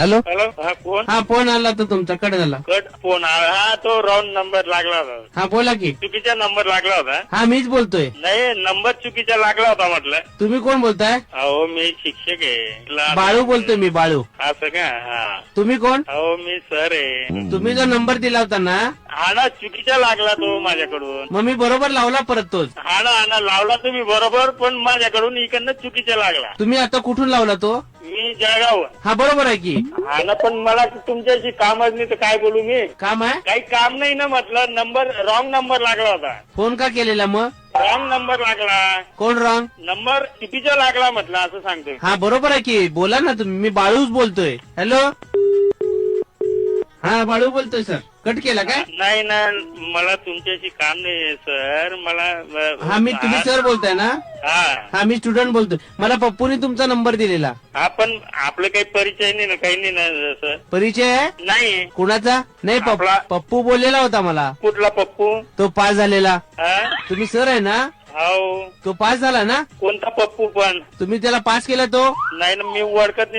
Hello hello हा कोण? हा फोन आला तर तुमचा कट झाला. कट फोन आला हा तो रॉंग नंबर लागला होता. हा बोला की. चुकीचा नंबर लागला होता. हा मीच बोलतोय. नाही नंबर चुकीचा लागला होता म्हटलं. तुम्ही कोण बोलताय? अहो मी शिक्षक आहे. बाळू बोलतोय मी बाळू. असं का? हा. तुम्ही कोण? अहो मी सर आहे. तुम्ही जो नंबर दिला होता ना हा ना चुकीचा लागला तो माझ्याकडून. मग मी बरोबर लावला परत तोच. हा ना हा ना लावला तुम्ही बरोबर पण माझ्याकडून इकडनं चुकीचा लागला. तुम्ही आता कुठून लावला तो? मी जळगाव हा बरोबर आहे की. हा ना पण मला तुमच्याशी कामच नाही तर काय बोलू मी? काम आहे? काही काम नाही ना म्हटलं नंबर रॉंग नंबर लागला होता. फोन का केलेला मग? रॉंग नंबर लागला. कोण रॉंग नंबर चुकीचा लागला म्हटलं असं सांगतोय. हा बरोबर आहे की. बोला ना तुम्ही मी बाळूच बोलतोय. हॅलो हा बाळू बोलतोय सर. कट केला काय नाही ना मला तुमच्याशी काम नाही सर. मला हा मी तुम्ही सर बोलताय ना? हा. हा मी स्टुडंट बोलतोय. मला पप्पूने तुमचा नंबर दिलेला. हा पण आपलं काही परिचय नाही ना काही नाही ना सर. परिचय? आहे नाही. कुणाचा? नाही पप- आपला. पप्पू बोललेला होता मला. कुठला पप्पू? तो पास झालेला. हा? तुम्ही सर आहे ना? हो तो पास झाला ना? कोणता पप्पू पण? तुम्ही त्याला पास केला तो? नाही ना मी ओळखत नाही.